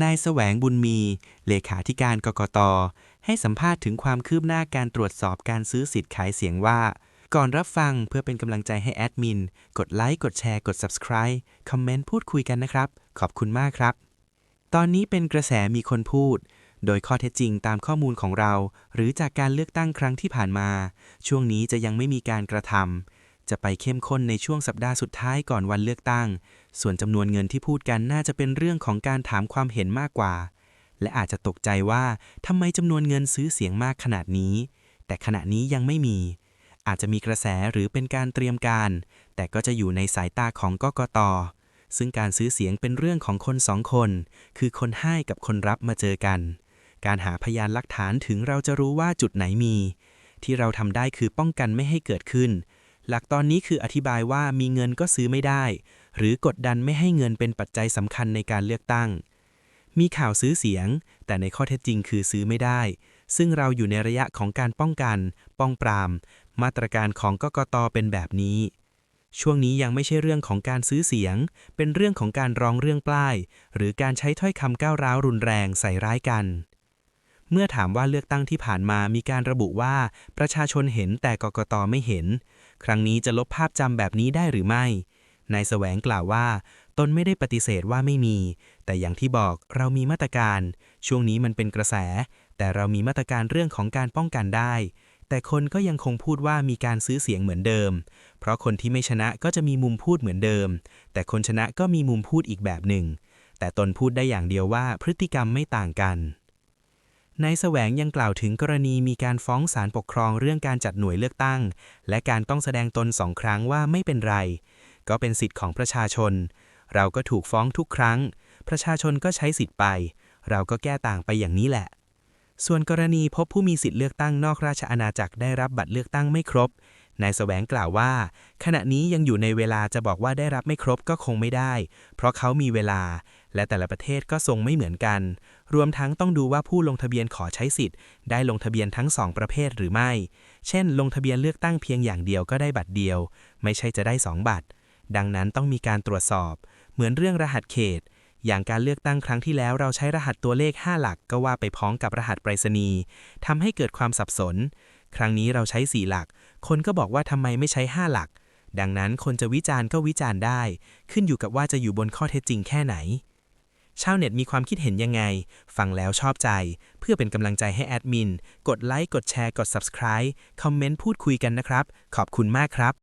นายแสวงบุญมี เลขาธิการกกต ให้สัมภาษณ์ถึงความคืบหน้าการตรวจสอบการซื้อสิทธิ์ขายเสียงว่า ก่อนรับฟังเพื่อเป็นกำลังใจให้แอดมิน กดไลค์ กดแชร์ กด Subscribe คอมเมนต์พูดคุยกันนะครับ ขอบคุณมากครับ ตอนนี้เป็นกระแสมีคนพูด โดยข้อเท็จจริงตามข้อมูลของเรา หรือจากการเลือกตั้งครั้งที่ผ่านมา ช่วงนี้จะยังไม่มีการกระทำ จะไปเข้มข้นในช่วงสัปดาห์สุดท้ายก่อนวันเลือกตั้ง ส่วนจำนวนเงินที่พูดกันน่าจะเป็นเรื่องของการถามความเห็นมากกว่า และอาจจะตกใจว่าทำไมจำนวนเงินซื้อเสียงมากขนาดนี้ แต่ขณะนี้ยังไม่มี อาจจะมีกระแสหรือเป็นการเตรียมการ แต่ก็จะอยู่ในสายตาของกกตซึ่งการซื้อเสียงเป็นเรื่องของคนสองคน คือคนให้กับคนรับมาเจอกัน การหาพยานหลักฐานถึงเราจะรู้ว่าจุดไหนมี ที่เราทำได้คือป้องกันไม่ให้เกิดขึ้น หลักตอนนี้คืออธิบายว่ามีเงินก็ซื้อไม่ได้ หรือกดดันไม่ให้เงินเป็นปัจจัยสำคัญในการเลือกตั้ง มีข่าวซื้อเสียง แต่ในข้อเท็จจริงคือซื้อไม่ได้ ซึ่งเราอยู่ในระยะของการป้องกัน ป้องปราม มาตรการของกกตเป็นแบบนี้ ช่วงนี้ยังไม่ใช่เรื่องของการซื้อเสียง เป็นเรื่องของการร้องเรื่องปล้าย หรือการใช้ถ้อยคำก้าวร้าวรุนแรงใส่ร้ายกัน เมื่อถามว่าเลือกตั้งที่ผ่านมามีการระบุว่าประชาชนเห็นแต่กกตไม่เห็น ครั้งนี้จะลบภาพจำแบบนี้ได้หรือไม่ นายแสวงกล่าวว่า ตนไม่ได้ปฏิเสธว่าไม่มี แต่อย่างที่บอกเรามีมาตรการ ช่วงนี้มันเป็นกระแส แต่เรามีมาตรการเรื่องของการป้องกันได้ แต่คนก็ยังคงพูดว่ามีการซื้อเสียงเหมือนเดิม เพราะคนที่ไม่ชนะก็จะมีมุมพูดเหมือนเดิม แต่คนชนะก็มีมุมพูดอีกแบบหนึ่ง แต่ตนพูดได้อย่างเดียวว่าพฤติกรรมไม่ต่างกัน นายแสวงยังกล่าวถึงกรณีมีการฟ้องศาลปกครองเรื่องการจัดหน่วยเลือกตั้ง และการต้องแสดงตนสองครั้งว่าไม่เป็นไร ก็เป็นสิทธิ์ของประชาชน เราก็ถูกฟ้องทุกครั้ง ประชาชนก็ใช้สิทธิ์ไป เราก็แก้ต่างไปอย่างนี้แหละ ส่วนกรณีพบผู้มีสิทธิ์เลือกตั้งนอกราชอาณาจักรได้รับบัตรเลือกตั้งไม่ครบ นายแสวงกล่าวว่า ขณะนี้ยังอยู่ในเวลาจะบอกว่าได้รับไม่ครบก็คงไม่ได้ เพราะเขามีเวลา และแต่ละประเทศก็ทรงไม่เหมือนกัน รวมทั้งต้องดูว่าผู้ลงทะเบียนขอใช้สิทธิ์ ได้ลงทะเบียนทั้งสองประเภทหรือไม่ เช่น ลงทะเบียนเลือกตั้งเพียงอย่างเดียวก็ได้บัตรเดียว ไม่ใช่จะได้สองบัตร ดังนั้นต้องมีการตรวจสอบ เหมือนเรื่องรหัสเขตอย่างการเลือกตั้งครั้งที่แล้วเราใช้รหัสตัวเลข 5 หลักก็ว่าไปพ้องกับรหัสไปรษณีย์ทำให้เกิดความสับสน ครั้งนี้เราใช้ 4 หลัก คนก็บอกว่าทำไมไม่ใช้ 5 หลัก ดังนั้นคนจะวิจารณ์ก็วิจารณ์ได้ ขึ้นอยู่กับว่าจะอยู่บนข้อเท็จจริงแค่ไหน ชาวเน็ตมีความคิดเห็นยังไง ฟังแล้วชอบใจ เพื่อเป็นกำลังใจให้แอดมิน กดไลค์ กดแชร์ กด Subscribe คอมเมนต์พูดคุยกันนะครับ ขอบคุณมากครับ